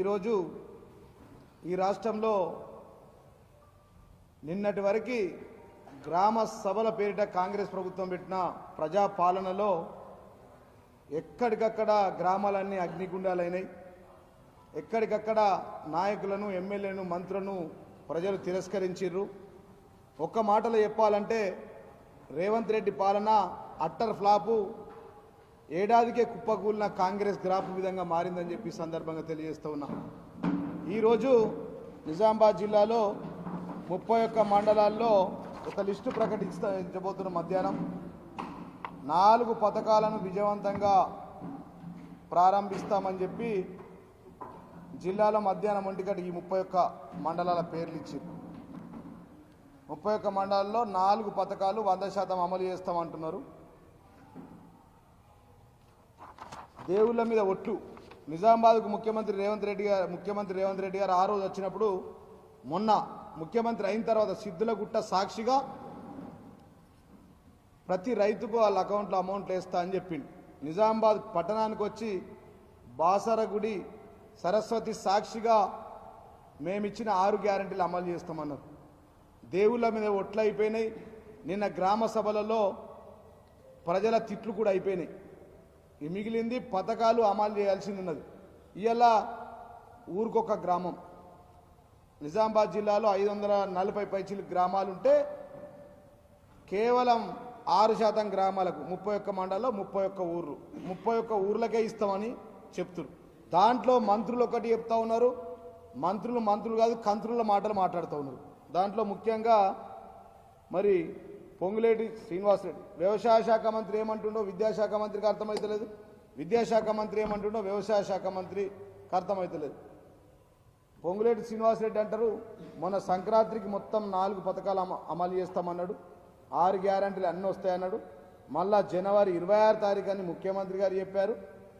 ఈరోజు ఈ రాష్ట్రంలో నిన్నటి వరకు గ్రామ సభల పేరిట కాంగ్రెస్ ప్రభుత్వం పెట్టిన ప్రజాపాలనలో ఎక్కడికక్కడ గ్రామాలన్నీ అగ్నిగుండాలైనాయి. ఎక్కడికక్కడ నాయకులను ఎమ్మెల్యేను మంత్రులను ప్రజలు తిరస్కరించిర్రు. ఒక్క మాటలో చెప్పాలంటే రేవంత్ రెడ్డి పాలన అట్టర్ ఫ్లాపు. ఏడాదికే కుప్పకూలిన కాంగ్రెస్ గ్రాఫ్ విధంగా మారిందని చెప్పి సందర్భంగా తెలియజేస్తూ ఉన్నా. ఈరోజు నిజామాబాద్ జిల్లాలో ముప్పై ఒక్క మండలాల్లో ఒక లిస్టు ప్రకటించబోతున్న మధ్యాహ్నం నాలుగు పథకాలను విజయవంతంగా ప్రారంభిస్తామని చెప్పి జిల్లాలో మధ్యాహ్నం ఒంటిగంట ఈ ముప్పై ఒక్క మండలాల పేర్లు ఇచ్చింది ముప్పై ఒక్క మండలాల్లో నాలుగు పథకాలు వంద శాతం అమలు చేస్తామంటున్నారు. దేవుళ్ళ మీద ఒట్టు. నిజామాబాద్కు ముఖ్యమంత్రి రేవంత్ రెడ్డి గారు ముఖ్యమంత్రి రేవంత్ రెడ్డి గారు ఆ రోజు వచ్చినప్పుడు మొన్న ముఖ్యమంత్రి అయిన తర్వాత సిద్ధులగుట్ట సాక్షిగా ప్రతి రైతుకు వాళ్ళ అకౌంట్లో అమౌంట్ వేస్తా అని చెప్పిండు. నిజామాబాద్ పట్టణానికి వచ్చి బాసరగుడి సరస్వతి సాక్షిగా మేమిచ్చిన ఆరు గ్యారంటీలు అమలు చేస్తామన్నారు. దేవుళ్ళ మీద ఒట్లు అయిపోయినాయి. నిన్న గ్రామ సభలలో ప్రజల తిట్లు కూడా అయిపోయినాయి. మిగిలింది పథకాలు అమలు చేయాల్సింది ఉన్నది. ఇవాళ ఊరికొక గ్రామం. నిజామాబాద్ జిల్లాలో ఐదు వందల నలభై పైచిలు గ్రామాలు ఉంటే కేవలం ఆరు శాతం గ్రామాలకు ముప్పై ఒక్క మండలంలో ముప్పై ఒక్క ఊర్లు. ముప్పై ఒక్క ఊర్లకే ఇస్తామని చెప్తున్నారు దాంట్లో మంత్రులు ఒకటి చెప్తా ఉన్నారు. మంత్రులు మంత్రులు కాదు కంత్రుల మాటలు మాట్లాడుతూ ఉన్నారు. దాంట్లో ముఖ్యంగా మరి పొంగులేటి శ్రీనివాసరెడ్డి వ్యవసాయ శాఖ మంత్రి ఏమంటుండో విద్యాశాఖ మంత్రికి అర్థమవుతలేదు విద్యాశాఖ మంత్రి ఏమంటుండో వ్యవసాయ శాఖ మంత్రికి అర్థమవుతలేదు పొంగులేటి శ్రీనివాసరెడ్డి అంటారు మొన్న సంక్రాంతికి మొత్తం నాలుగు పథకాలు అమ అమలు చేస్తామన్నాడు. ఆరు గ్యారంటీలు అన్నీ వస్తాయన్నాడు. మళ్ళా జనవరి ఇరవై ఆరు తారీఖు అని ముఖ్యమంత్రి గారు చెప్పారు.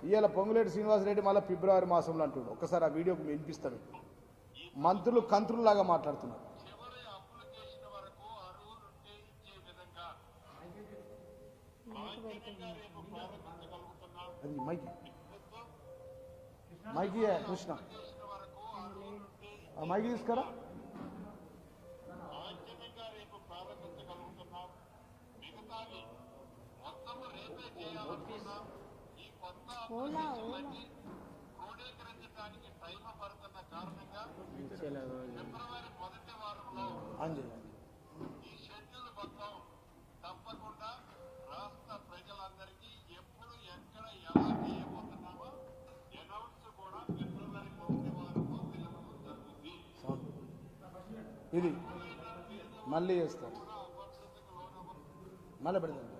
ఇవాళ పొంగులేటి శ్రీనివాసరెడ్డి మళ్ళీ ఫిబ్రవరి మాసంలో అంటున్నాడు ఒకసారి ఆ వీడియోకి వినిపిస్తాను. మంత్రులు కంత్రుల్లాగా మాట్లాడుతున్నారు. అది మైకి మైకి కృష్ణ అప్లికేషన్ వరకు అర్హులుంటే ఆ మైకి తీసుకురా లాంఛనంగా రేపు ప్రారంభించగలుగుతున్నాం మిగతావి మొత్తం రేపే చేయాలనుకున్నాం ఈ కొత్త అప్లికేషన్లన్నీ క్రోడీకరించడానికి టైం పడుతున్న కారణంగా ఫిబ్రవరి మొదటి వారంలో ఇది. మళ్ళీ చేస్తారు మళ్ళీ పెడతాను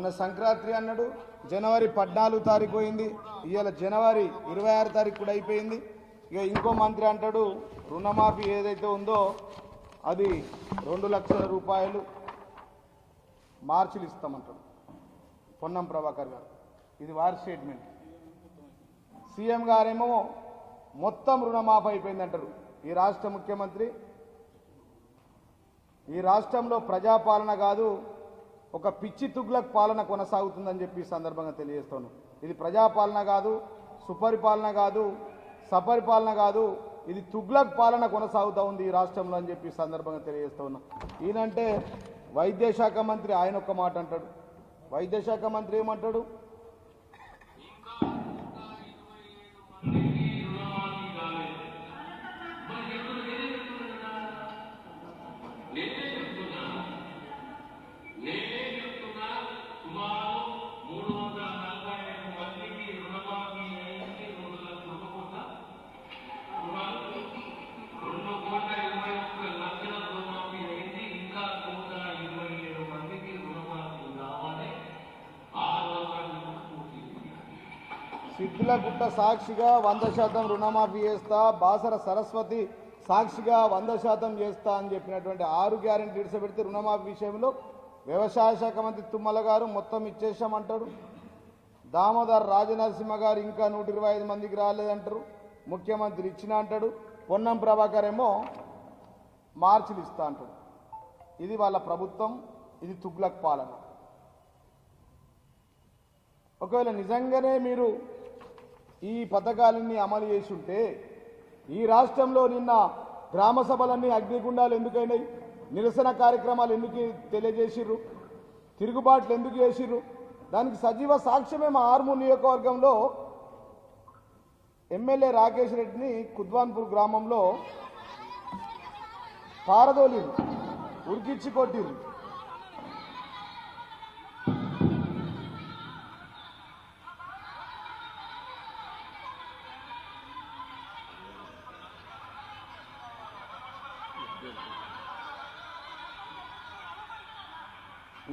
మొన్న సంక్రాంతి అన్నాడు జనవరి పద్నాలుగు తారీఖు పోయింది ఇవాళ జనవరి ఇరవై ఆరు తారీఖు కూడా అయిపోయింది. ఇక ఇంకో మంత్రి అంటాడు రుణమాఫీ ఏదైతే ఉందో అది రెండు లక్షల రూపాయలు మార్చిలు ఇస్తామంటాడు. పొన్నం ప్రభాకర్ గారు. ఇది వారి స్టేట్మెంట్. సీఎం గారేమో మొత్తం రుణమాఫీ అయిపోయింది అంటారు. ఈ రాష్ట్ర ముఖ్యమంత్రి ఈ రాష్ట్రంలో ప్రజాపాలన కాదు ఒక పిచ్చి తుగ్లక్ పాలన కొనసాగుతుందని చెప్పి సందర్భంగా తెలియజేస్తాను. ఇది ప్రజాపాలన కాదు సుపరిపాలన కాదు సపరిపాలన కాదు ఇది తుగ్లక్ పాలన కొనసాగుతూ ఉంది ఈ రాష్ట్రంలో అని చెప్పి సందర్భంగా తెలియజేస్తా ఉన్నా ఈయనంటే వైద్య శాఖ మంత్రి ఆయన ఒక్క మాట అంటాడు. వైద్యశాఖ మంత్రి ఏమంటాడు? Yeah. గుట్ట సాక్షిగా వంద శాతం రుణమాఫీ చేస్తా బాసర సరస్వతి సాక్షిగా వంద శాతం చేస్తా అని చెప్పినటువంటి ఆరు గ్యారెంటీ ఇడిసబెడితే రుణమాఫీ విషయంలో వ్యవసాయ శాఖ మంత్రి తుమ్మల గారు మొత్తం ఇచ్చేసామంటాడు దామోదర్ రాజనరసింహ గారు ఇంకా నూట ఇరవై ఐదు మందికి రాలేదంటారు. ముఖ్యమంత్రి ఇచ్చిన అంటాడు. పొన్నం ప్రభాకర్ ఏమో మార్చిలు ఇస్తా అంటాడు. ఇది వాళ్ళ ప్రభుత్వం ఇది తుగ్లక్ పాలన. ఒకవేళ నిజంగానే మీరు ఈ పథకాలన్నీ అమలు చేస్తుంటే ఈ రాష్ట్రంలో నిన్న గ్రామ సభలన్నీ అగ్నిగుండాలు ఎందుకైనాయి? నిరసన కార్యక్రమాలు ఎందుకు తెలియజేసిర్రు? తిరుగుబాట్లు ఎందుకు చేసిర్రు? దానికి సజీవ సాక్ష్యమే మా ఆర్మూర్ నియోజకవర్గంలో ఎమ్మెల్యే రాకేష్ రెడ్డిని కుద్వాన్పూర్ గ్రామంలో పారదోలిరు ఉరికిచ్చి కొట్టిరు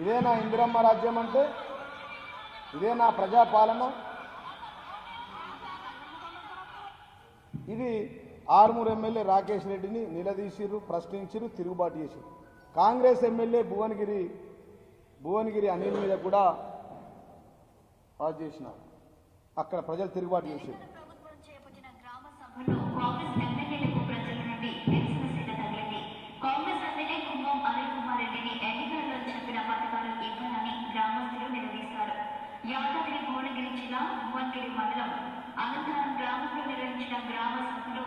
ఇదే నా ఇందిరమ్మ రాజ్యం అంటే ఇదే నా ప్రజాపాలన. ఇది ఆర్మూర్ ఎమ్మెల్యే రాకేష్ రెడ్డిని నిలదీసిర్రు ప్రశ్నించిర్రు తిరుగుబాటు చేసిరు కాంగ్రెస్ ఎమ్మెల్యే భువనగిరి భువనగిరి అనిల్ మీద కూడా అది చేసినారు. అక్కడ ప్రజలు తిరుగుబాటు చేసిర్రు. యాదగిరి భువనగిరి జిల్లా భువనగిరి మండలం అనంతరం గ్రామంలో నిర్వహించిన గ్రామ సభలో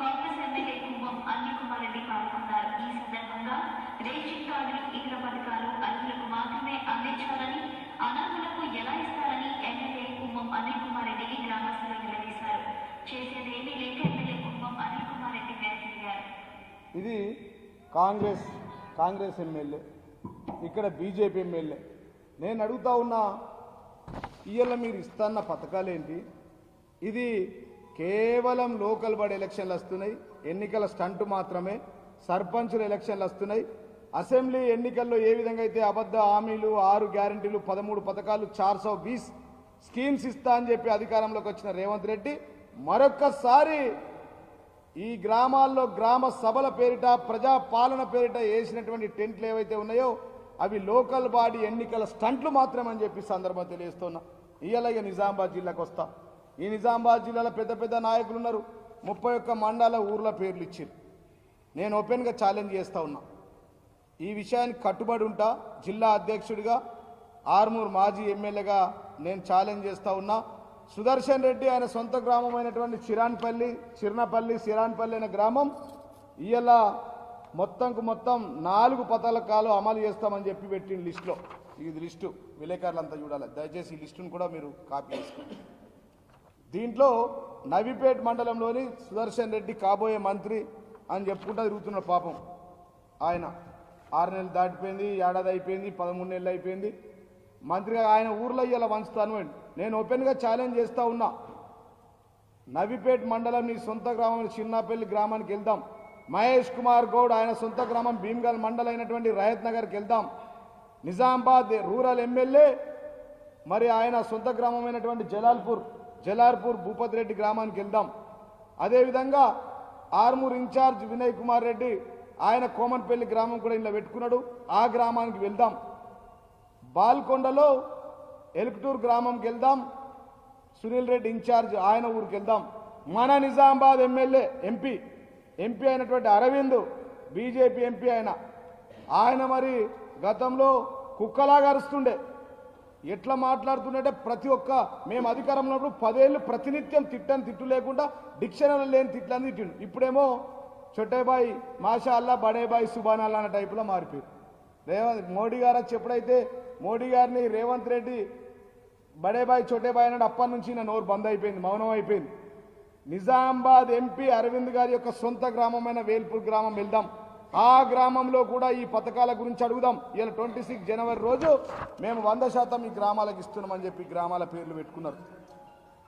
కాంగ్రెస్ ఎమ్మెల్యే కుంభం అనిల్ కుమార్ రెడ్డి పాల్గొన్నారు. ఈ సందర్భంగా రేషన్ కార్డులు ఇతర పథకాలు అర్హులకు మాత్రమే అందించాలని అనర్హులకు ఎలా ఇస్తారని ఎమ్మెల్యే కుంభం అనిల్ కుమార్ రెడ్డిని గ్రామస్తులు నిలదీశారు. చేసేదేమీ లేక ఎమ్మెల్యే కుంభం అనిల్ కుమార్ రెడ్డి వ్యాఖ్యారు ఇది కాంగ్రెస్ కాంగ్రెస్ ఎమ్మెల్యే ఇక్కడ బీజేపీ ఎమ్మెల్యే. నేను అడుగుతా ఉన్నా ఇవాళ మీరు ఇస్తున్న పథకాలేంటి? ఇది కేవలం లోకల్ బాడీ ఎలక్షన్లు వస్తున్నాయి. ఎన్నికల స్టంట్ మాత్రమే. సర్పంచుల ఎలక్షన్లు వస్తున్నాయి. అసెంబ్లీ ఎన్నికల్లో ఏ విధంగా అయితే అబద్ధ హామీలు ఆరు గ్యారంటీలు పదమూడు పథకాలు చార్ సో బీస్ స్కీమ్స్ ఇస్తా అని చెప్పి అధికారంలోకి వచ్చిన రేవంత్ రెడ్డి మరొక్కసారి ఈ గ్రామాల్లో గ్రామ సభల పేరిట ప్రజా పాలన పేరిట వేసినటువంటి టెంట్లు ఏవైతే ఉన్నాయో అవి లోకల్ బాడీ ఎన్నికల స్టంట్లు మాత్రమని చెప్పి సందర్భం తెలియస్తున్నా ఇవాళ ఇక నిజామాబాద్ జిల్లాకు వస్తా. ఈ నిజామాబాద్ జిల్లాలో పెద్ద పెద్ద నాయకులు ఉన్నారు. ముప్పై ఒక్క మండల ఊర్ల పేర్లు ఇచ్చారు నేను ఓపెన్గా ఛాలెంజ్ చేస్తూ ఉన్నా. ఈ విషయానికి కట్టుబడి ఉంటా. జిల్లా అధ్యక్షుడిగా ఆర్మూర్ మాజీ ఎమ్మెల్యేగా నేను ఛాలెంజ్ చేస్తూ ఉన్నా. సుదర్శన్ రెడ్డి ఆయన సొంత గ్రామం అయినటువంటి చిరాన్పల్లి చిరణపల్లి సిరాన్పల్లి అనే గ్రామం ఇవాళ మొత్తంకు మొత్తం నాలుగు పథకాలు అమలు చేస్తామని చెప్పి పెట్టిన లిస్టులో. ఇది లిస్టు విలేకరులంతా చూడాలి. దయచేసి ఈ లిస్టును కూడా మీరు కాపీ చేసుకోండి. దీంట్లో నవిపేట్ మండలంలోని సుదర్శన్ రెడ్డి కాబోయే మంత్రి అని చెప్పుకుంటా తిరుగుతున్నాడు పాపం. ఆయన ఆరు నెలలు దాటిపోయింది ఏడాది అయిపోయింది పదమూడు నెలలు అయిపోయింది. మంత్రిగా ఆయన ఊర్లో ఇలా వంచుతాను నేను ఓపెన్గా ఛాలెంజ్ చేస్తూ ఉన్నా. నవిపేట్ మండలం నీ సొంత గ్రామం చిన్నపల్లి గ్రామానికి వెళ్దాం. మహేష్ కుమార్ గౌడ్ ఆయన సొంత గ్రామం భీమ్గల్ మండల్ అయినటువంటి రయత్ నగర్కి వెళ్దాం. నిజామాబాద్ రూరల్ ఎమ్మెల్యే మరి ఆయన సొంత గ్రామమైనటువంటి జలాల్పూర్ జలాల్పూర్ భూపతి రెడ్డి గ్రామానికి వెళ్దాం. అదేవిధంగా ఆర్మూర్ ఇన్ఛార్జ్ వినయ్ కుమార్ రెడ్డి ఆయన కోమన్పల్లి గ్రామం కూడా ఇలా పెట్టుకున్నాడు. ఆ గ్రామానికి వెళ్దాం. బాల్కొండలో ఎలుకటూరు గ్రామంకి వెళ్దాం. సునీల్ రెడ్డి ఇన్ఛార్జ్ ఆయన ఊరికి వెళ్దాం. మన నిజామాబాద్ ఎమ్మెల్యే ఎంపీ ఎంపీ అయినటువంటి అరవింద్ బీజేపీ ఎంపీ ఆయన ఆయన మరి గతంలో కుక్కలాగా అరుస్తుండే. ఎట్లా మాట్లాడుతుండే ప్రతి ఒక్క మేము అధికారంలో ఉన్నప్పుడు పదేళ్ళు ప్రతినిత్యం తిట్టని తిట్టు లేకుండా డిక్షనరీ లేని తిట్లని తిట్టిండు. ఇప్పుడేమో చొట్టేబాయి మాషా అల్లా బడేబాయి సుబాన్ అన్న టైపులో మారిపోయి రేవంత్ మోడీ గారు వచ్చి ఎప్పుడైతే మోడీ గారిని రేవంత్ రెడ్డి బడేబాయి చోటేబాయ్ అన్నాడు అప్పటి నుంచి నా నోరు బంద్ అయిపోయింది మౌనం అయిపోయింది. నిజామాబాద్ ఎంపీ అరవింద్ గారి యొక్క సొంత గ్రామమైన వేల్పూర్ గ్రామం వెళ్దాం. ఆ గ్రామంలో కూడా ఈ పథకాల గురించి అడుగుదాం. ఇలా ట్వంటీ సిక్స్ జనవరి రోజు మేము వంద శాతం ఈ గ్రామాలకు ఇస్తున్నామని చెప్పి గ్రామాల పేర్లు పెట్టుకున్నారు.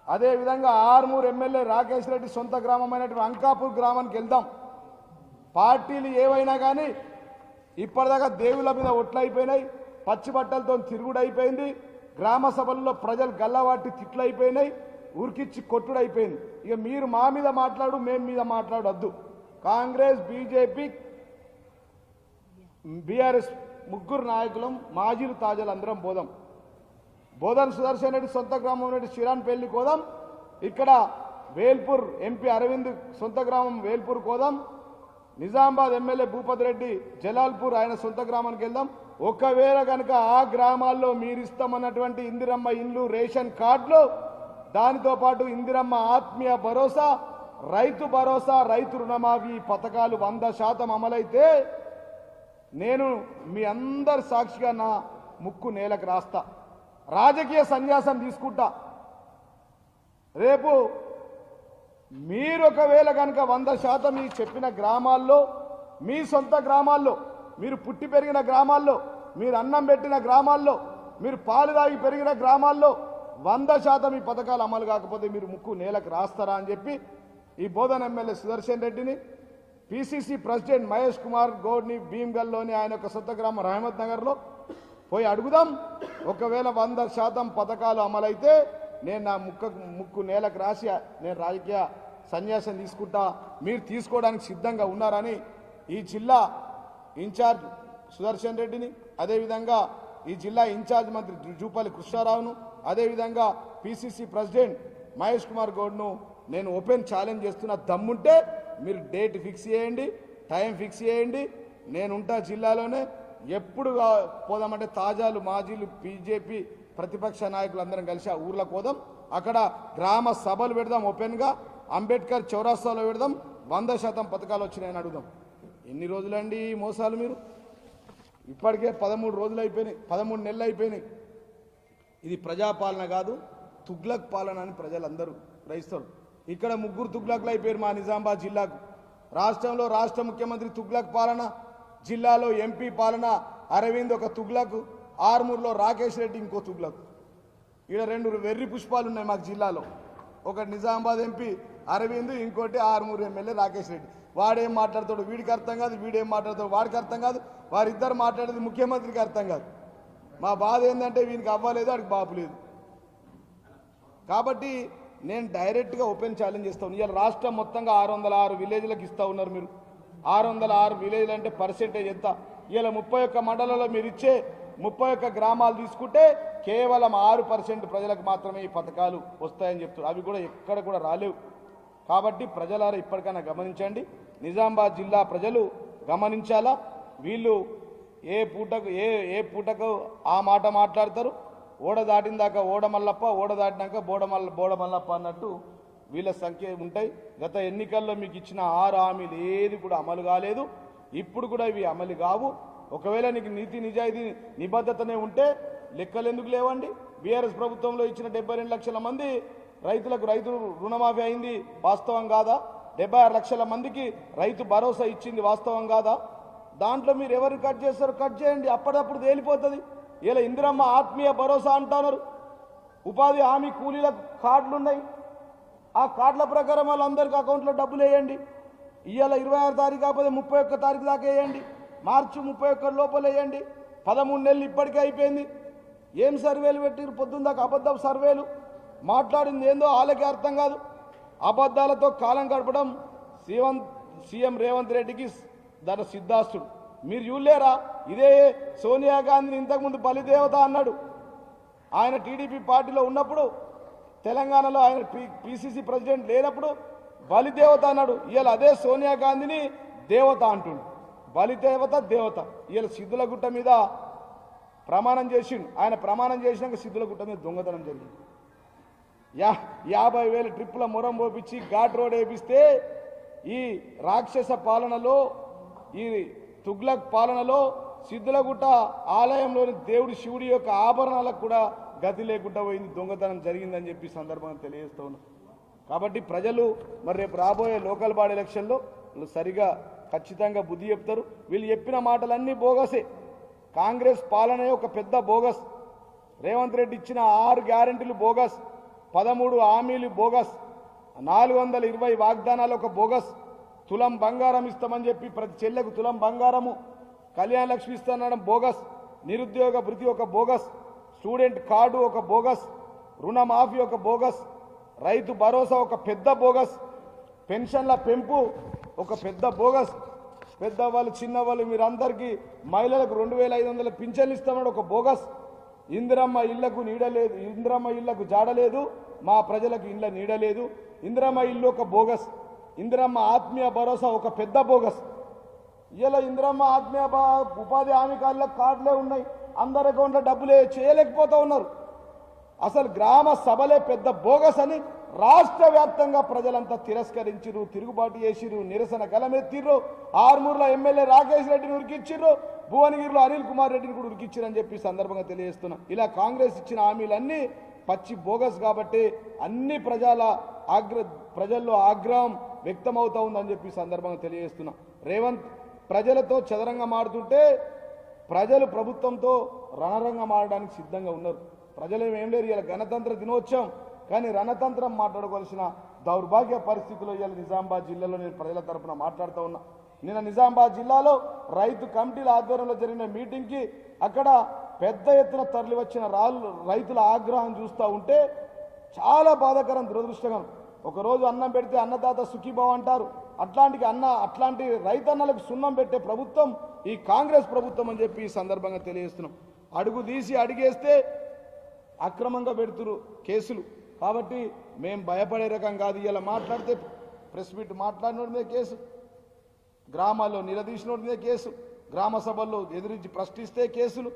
అదేవిధంగా ఆర్మూర్ ఎమ్మెల్యే రాకేష్ రెడ్డి సొంత గ్రామమైనటువంటి అంకాపూర్ గ్రామానికి వెళ్దాం. పార్టీలు ఏవైనా కానీ ఇప్పటిదాకా దేవుళ్ళ మీద ఒట్లయిపోయినాయి పచ్చి బట్టలతో తిరుగుడైపోయింది గ్రామ సభల్లో ప్రజలు గల్లవాటి తిట్లయిపోయినాయి ఉరికిచ్చి కొట్టుడైపోయింది. ఇక మీరు మా మీద మాట్లాడు మేము మీద మాట్లాడొద్దు. కాంగ్రెస్ బీజేపీ బీఆర్ఎస్ ముగ్గురు నాయకులం మాజీలు తాజాలు అందరం పోదాం. బోధన్ సుదర్శన్ రెడ్డి సొంత గ్రామం నుండి చిరాన్ పెళ్ళి కోదాం. ఇక్కడ వేల్పూర్ ఎంపీ అరవింద్ సొంత గ్రామం వేల్పూర్ కోదాం. నిజామాబాద్ ఎమ్మెల్యే భూపతి రెడ్డి జలాల్పూర్ ఆయన సొంత గ్రామానికి వెళ్దాం. ఒకవేళ కనుక ఆ గ్రామాల్లో మీరు ఇస్తామన్నటువంటి ఇందిరమ్మ ఇండ్లు రేషన్ కార్డులో దానితో పాటు ఇందిరమ్మ ఆత్మీయ భరోసా రైతు భరోసా రైతు రుణమాఫీ పథకాలు వంద శాతం అమలైతే నేను మీ అందరి సాక్షిగా నా ముక్కు నేలకు రాస్తా. రాజకీయ సన్యాసం తీసుకుంటా. రేపు మీరు ఒకవేళ కనుక వంద శాతం ఈ చెప్పిన గ్రామాల్లో మీ సొంత గ్రామాల్లో మీరు పుట్టి పెరిగిన గ్రామాల్లో మీరు అన్నం పెట్టిన గ్రామాల్లో మీరు పాలు తాగి పెరిగిన గ్రామాల్లో వంద శాతం ఈ పథకాలు అమలు కాకపోతే మీరు ముక్కు నేలకు రాస్తారా అని చెప్పి ఈ బోధన ఎమ్మెల్యే సుదర్శన్ రెడ్డిని పిసిసి ప్రెసిడెంట్ మహేష్ కుమార్ గౌడ్ని భీమ్గల్లోని ఆయన యొక్క సొంత గ్రామం రహమత్ నగర్లో పోయి అడుగుదాం. ఒకవేళ వంద శాతం పథకాలు అమలైతే నేను నా ముక్క ముక్కు నేలకు రాసి నేను రాజకీయ సన్యాసం తీసుకుంటా మీరు తీసుకోవడానికి సిద్ధంగా ఉన్నారని ఈ జిల్లా ఇన్ఛార్జ్ సుదర్శన్ రెడ్డిని అదేవిధంగా ఈ జిల్లా ఇన్ఛార్జ్ మంత్రి జూపల్లి కృష్ణారావును అదేవిధంగా పిసిసి ప్రెసిడెంట్ మహేష్ కుమార్ గౌడ్ను నేను ఓపెన్ ఛాలెంజ్ చేస్తున్న దమ్ముంటే మీరు డేట్ ఫిక్స్ చేయండి టైం ఫిక్స్ చేయండి. నేను ఉంటా జిల్లాలోనే. ఎప్పుడు పోదామంటే తాజాలు మాజీలు బీజేపీ ప్రతిపక్ష నాయకులు అందరం కలిసి ఆ ఊర్లకు పోదాం. అక్కడ గ్రామ సభలు పెడదాం ఓపెన్గా. అంబేద్కర్ చౌరాస్తాలో పెడదాం. వంద శాతం పథకాలు వచ్చినాయని అడుగుదాం. ఎన్ని రోజులండి ఈ మోసాలు మీరు? ఇప్పటికే పదమూడు రోజులు అయిపోయినాయి పదమూడు నెలలు అయిపోయినాయి. ఇది ప్రజాపాలన కాదు తుగ్లక్ పాలన అని ప్రజలందరూ గ్రహిస్తారు. ఇక్కడ ముగ్గురు తుగ్లక్లు అయిపోయారు మా నిజామాబాద్ జిల్లాకు. రాష్ట్రంలో రాష్ట్ర ముఖ్యమంత్రి తుగ్లక్ పాలన జిల్లాలో ఎంపీ పాలన అరవింద్ ఒక తుగ్లక్ ఆర్మూర్లో రాకేష్ రెడ్డి ఇంకో తుగ్లక్. ఇక్కడ రెండు వెర్రి పుష్పాలు ఉన్నాయి మాకు జిల్లాలో. ఒకటి నిజామాబాద్ ఎంపీ అరవింద్ ఇంకోటి ఆర్మూరు ఎమ్మెల్యే రాకేష్ రెడ్డి. వాడేం మాట్లాడతాడు వీడికి అర్థం కాదు వీడేం మాట్లాడతాడు వాడికి అర్థం కాదు వారిద్దరు మాట్లాడేది ముఖ్యమంత్రికి అర్థం కాదు. మా బాధ ఏంటంటే వీనికి అవ్వలేదు వాడికి బాపు లేదు. కాబట్టి నేను డైరెక్ట్గా ఓపెన్ ఛాలెంజ్ చేస్తాను ఇవాళ రాష్ట్రం మొత్తంగా ఆరు వందల ఆరు విలేజ్లకు ఇస్తా ఉన్నారు మీరు. ఆరు వందల ఆరు విలేజ్లు అంటే పర్సెంటేజ్ ఎంత? ఇవాళ ముప్పై ఒక్క మండలంలో మీరు ఇచ్చే ముప్పై ఒక్క గ్రామాలు తీసుకుంటే కేవలం ఆరు పర్సెంట్ ప్రజలకు మాత్రమే ఈ పథకాలు వస్తాయని చెప్తున్నారు. అవి కూడా ఎక్కడ కూడా రాలేవు. కాబట్టి ప్రజలారా ఇప్పటికైనా గమనించండి. నిజామాబాద్ జిల్లా ప్రజలు గమనించాలా? వీళ్ళు ఏ పూటకు ఏ ఏ పూటకు ఆ మాట మాట్లాడతారు? ఓడ దాటిన దాకా ఓడ మల్లప్ప ఓడ దాటినాక బోడమల్ల బోడమల్లప్ప బోడ మల్లప్ప అన్నట్టు వీళ్ళ సంఖ్య ఉంటాయి. గత ఎన్నికల్లో మీకు ఇచ్చిన ఆరు హామీలు ఏది కూడా అమలు కాలేదు. ఇప్పుడు కూడా ఇవి అమలు కావు. ఒకవేళ నీకు నీతి నిజాయితీ నిబద్ధతనే ఉంటే లెక్కలు ఎందుకు లేవండి? బీఆర్ఎస్ ప్రభుత్వంలో ఇచ్చిన డెబ్బై రెండు లక్షల మంది రైతులకు రైతు రుణమాఫీ అయింది వాస్తవం కాదా? డెబ్బై ఆరు లక్షల మందికి రైతు భరోసా ఇచ్చింది వాస్తవం కాదా? దాంట్లో మీరు ఎవరు కట్ చేస్తారో కట్ చేయండి. అప్పటికప్పుడు తేలిపోతుంది. ఇలా ఇందిరమ్మ ఆత్మీయ భరోసా అంటున్నారు. ఉపాధి హామీ కూలీల కార్డులు ఉన్నాయి ఆ కార్డుల ప్రకారం వాళ్ళందరికీ అకౌంట్లో డబ్బులు వేయండి. ఇవాళ ఇరవై ఆరు తారీఖు కాకపోతే ముప్పై ఒక్క తారీఖు దాకా వేయండి. మార్చి ముప్పై ఒక్క లోపల వేయండి. పదమూడు నెలలు ఇప్పటికే అయిపోయింది. ఏం సర్వేలు పెట్టిరు? పొద్దున్న దాకా అబద్ధం సర్వేలు. మాట్లాడింది ఏందో వాళ్ళకే అర్థం కాదు. అబద్ధాలతో కాలం గడపడం సీఎం సీఎం రేవంత్ రెడ్డికి దాని సిద్ధాస్తుడు. మీరు చూడలేరా? ఇదే సోనియా గాంధీని ఇంతకుముందు బలిదేవత అన్నాడు. ఆయన టీడీపీ పార్టీలో ఉన్నప్పుడు తెలంగాణలో ఆయన పిసిసి ప్రెసిడెంట్ లేనప్పుడు బలిదేవత అన్నాడు. ఇవాళ అదే సోనియా గాంధీని దేవత అంటుండు. బలిదేవత దేవత. ఇవాళ సిద్ధుల గుట్ట మీద ప్రమాణం చేసిండు. ఆయన ప్రమాణం చేసినాక సిద్ధుల గుట్ట మీద దొంగతనం జరిగింది. యా యాభై వేల ట్రిప్పుల మొరం పోపించి ఘాట్ రోడ్ వేపిస్తే ఈ రాక్షస పాలనలో ఈ తుగ్లక్ పాలనలో సిద్ధులగుట్ట ఆలయంలోని దేవుడి శివుడి యొక్క ఆభరణాలకు కూడా గతి లేకుండా పోయింది దొంగతనం జరిగిందని చెప్పి సందర్భంగా తెలియజేస్తూ ఉన్నాం. కాబట్టి ప్రజలు మరి రేపు రాబోయే లోకల్ బాడీ ఎలక్షన్లో వాళ్ళు సరిగా ఖచ్చితంగా బుద్ధి చెప్తారు. వీళ్ళు చెప్పిన మాటలన్నీ బోగసే. కాంగ్రెస్ పాలనే ఒక పెద్ద బోగస్. రేవంత్ రెడ్డి ఇచ్చిన ఆరు గ్యారెంటీలు బోగస్. పదమూడు హామీలు బోగస్. నాలుగు వందల ఇరవై వాగ్దానాలు ఒక బోగస్. తులం బంగారం ఇస్తామని చెప్పి ప్రతి చెల్లెకు తులం బంగారము కళ్యాణ లక్ష్మి ఇస్తానడం బోగస్ నిరుద్యోగ భృతి ఒక బోగస్ స్టూడెంట్ కార్డు ఒక బోగస్ రుణమాఫీ ఒక బోగస్ రైతు భరోసా ఒక పెద్ద బోగస్ పెన్షన్ల పెంపు ఒక పెద్ద బోగస్. పెద్దవాళ్ళు చిన్నవాళ్ళు మీరందరికీ మహిళలకు రెండు వేల ఐదు వందల పింఛన్లు ఇస్తామని ఒక బోగస్. ఇందిరమ్మ ఇళ్ళకు నీడలేదు ఇందిరమ్మ ఇళ్ళకు జాడలేదు మా ప్రజలకు ఇళ్ళ నీడలేదు ఇందిరమ్మ ఇల్లు ఒక బోగస్. ఇందిరమ్మ ఆత్మీయ భరోసా ఒక పెద్ద బోగస్. ఇలా ఇందిరమ్మ ఆత్మీయ బా- ఉపాధి హామీ కార్డులకు కార్డులే ఉన్నాయి. అందరి అకౌంట్లో డబ్బులే చేయలేకపోతూ ఉన్నారు. అసలు గ్రామ సభలే పెద్ద బోగస్ అని రాష్ట్ర వ్యాప్తంగా ప్రజలంతా తిరస్కరించిరు తిరుగుబాటు చేసిరు నిరసన గలమెత్తిర్రు ఆర్మూర్లో ఎమ్మెల్యే రాకేష్ రెడ్డిని ఉరికిచ్చిర్రు భువనగిరిలో అనిల్ కుమార్ రెడ్డిని కూడా ఉరికిచ్చిరని చెప్పి సందర్భంగా తెలియజేస్తున్నా. ఇలా కాంగ్రెస్ ఇచ్చిన హామీలన్నీ పచ్చి బోగస్ కాబట్టి అన్ని ప్రజల ఆగ్ర ప్రజల్లో ఆగ్రహం వ్యక్తమవుతా ఉందని చెప్పి సందర్భంగా తెలియజేస్తున్నా. రేవంత్ ప్రజలతో చదరంగం ఆడుతుంటే ప్రజలు ప్రభుత్వంతో రణరంగం ఆడడానికి సిద్ధంగా ఉన్నారు. ప్రజలు ఏం లేరు ఇలా గణతంత్ర దినోత్సవం. కానీ రణతంత్రం మాట్లాడుకోవాల్సిన దౌర్భాగ్య పరిస్థితుల్లో ఇవాళ నిజామాబాద్ జిల్లాలో నేను ప్రజల తరపున మాట్లాడుతూ ఉన్నా. నిన్న నిజామాబాద్ జిల్లాలో రైతు కమిటీల ఆధ్వర్యంలో జరిగిన మీటింగ్కి అక్కడ పెద్ద ఎత్తున తరలి వచ్చిన రాళ్ళు రైతుల ఆగ్రహం చూస్తూ ఉంటే చాలా బాధాకరం దురదృష్టకరం. ఒకరోజు అన్నం పెడితే అన్నదాత సుఖీభావ అంటారు. అట్లాంటి అన్న అట్లాంటి రైతన్నలకు సున్నం పెట్టే ప్రభుత్వం ఈ కాంగ్రెస్ ప్రభుత్వం అని చెప్పి ఈ సందర్భంగా తెలియజేస్తున్నాం. అడుగు తీసి అడిగేస్తే అక్రమంగా పెడుతురు కేసులు. కాబట్టి మేము భయపడే రకం కాదు. ఇలా మాట్లాడితే ప్రెస్ మీట్ మాట్లాడినోడి మీద కేసు. గ్రామాల్లో నిలదీసినోడి మీద కేసు. గ్రామ సభల్లో ఎదిరించి ప్రశ్నిస్తే కేసులు.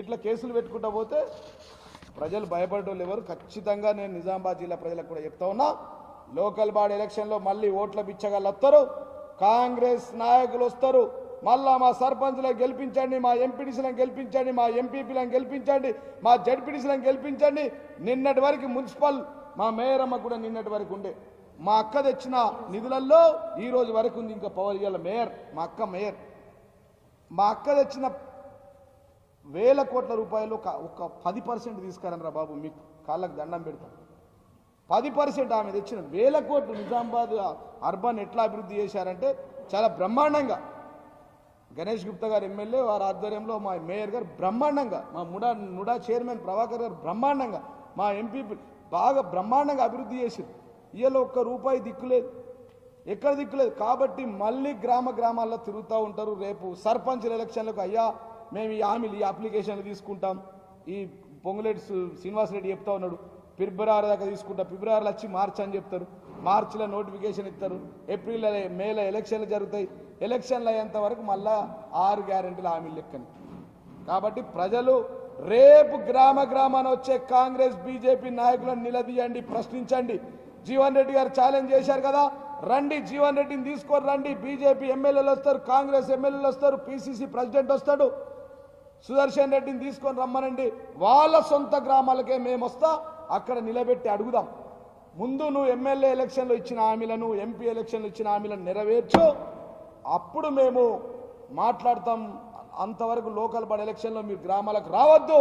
ఇట్లా కేసులు పెట్టుకుంటా పోతే ప్రజలు భయపడేటోళ్ళు ఎవరు? ఖచ్చితంగా నేను నిజామాబాద్ జిల్లా ప్రజలకు కూడా చెప్తా ఉన్నా లోకల్ బాడీ ఎలక్షన్లో మళ్ళీ ఓట్ల బిచ్చగా వస్తారు. కాంగ్రెస్ నాయకులు వస్తారు. మళ్ళా మా సర్పంచ్లను గెలిపించండి మా ఎంపీడీసీలను గెలిపించండి మా ఎంపీపీలను గెలిపించండి మా జడ్పీడీసీలను గెలిపించండి. నిన్నటి వరకు మున్సిపల్ మా మేయర్ అమ్మ కూడా నిన్నటి వరకు ఉండే. మా అక్క తెచ్చిన నిధులలో ఈ రోజు వరకు ఉంది ఇంకా పవర్ ఇయ్యాల మేయర్ మా అక్క మేయర్. మా అక్క తెచ్చిన వేల కోట్ల రూపాయలు ఒక ఒక పది పర్సెంట్ తీసుకురండి రా బాబు మీకు కాళ్ళకు దండం పెడతాం. పది పర్సెంట్ ఆమె తెచ్చిన వేల కోట్లు నిజామాబాద్ అర్బన్ ఎట్లా అభివృద్ధి చేశారంటే చాలా బ్రహ్మాండంగా. గణేష్ గుప్తా గారు ఎమ్మెల్యే వారి ఆధ్వర్యంలో మా మేయర్ గారు బ్రహ్మాండంగా మా ముడా నుడా చైర్మన్ ప్రభాకర్ గారు బ్రహ్మాండంగా మా ఎంపీ బాగా బ్రహ్మాండంగా అభివృద్ధి చేసింది. ఇవాళ ఒక్క రూపాయి దిక్కులేదు ఎక్కడ దిక్కులేదు కాబట్టి మళ్ళీ గ్రామ గ్రామాల్లో తిరుగుతూ ఉంటారు. రేపు సర్పంచ్ ఎలక్షన్లకు అయ్యా మేము ఈ హామీలు ఈ అప్లికేషన్లు తీసుకుంటాం. ఈ పొంగులేటి శ్రీనివాసరెడ్డి చెప్తా ఉన్నాడు. ఫిబ్రవరి దాకా తీసుకుంటాం. ఫిబ్రవరిలో వచ్చి మార్చ్ అని చెప్తారు. మార్చిలో నోటిఫికేషన్ ఇస్తారు. ఏప్రిల్ మేలో ఎలక్షన్లు జరుగుతాయి. ఎలక్షన్లు అయ్యేంత వరకు మళ్ళా ఆరు గ్యారెంటీలు హామీలు లెక్కని. కాబట్టి ప్రజలు రేపు గ్రామ గ్రామాన వచ్చే కాంగ్రెస్ బీజేపీ నాయకులను నిలదీయండి ప్రశ్నించండి. జీవన్ రెడ్డి గారు ఛాలెంజ్ చేశారు కదా రండి జీవన్ రెడ్డిని తీసుకొని రండి. బీజేపీ ఎమ్మెల్యేలు వస్తారు కాంగ్రెస్ ఎమ్మెల్యేలు వస్తారు పిసిసి ప్రెసిడెంట్ వస్తాడు. సుదర్శన్ రెడ్డిని తీసుకొని రమ్మనండి. వాళ్ళ సొంత గ్రామాలకే మేము వస్తా అక్కడ నిలబెట్టి అడుగుదాం. ముందు నువ్వు ఎమ్మెల్యే ఎలక్షన్లో ఇచ్చిన హామీలను ఎంపీ ఎలక్షన్లో ఇచ్చిన హామీలను నెరవేర్చు. అప్పుడు మేము మాట్లాడతాం. అంతవరకు లోకల్ బడ్ ఎలక్షన్లో మీరు గ్రామాలకు రావద్దు.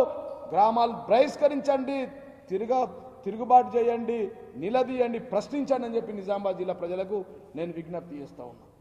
గ్రామాలు బహిష్కరించండి. తిరుగా తిరుగుబాటు చేయండి. నిలదీయండి. ప్రశ్నించండి అని చెప్పి నిజామాబాద్ జిల్లా ప్రజలకు నేను విజ్ఞప్తి చేస్తా ఉన్నాను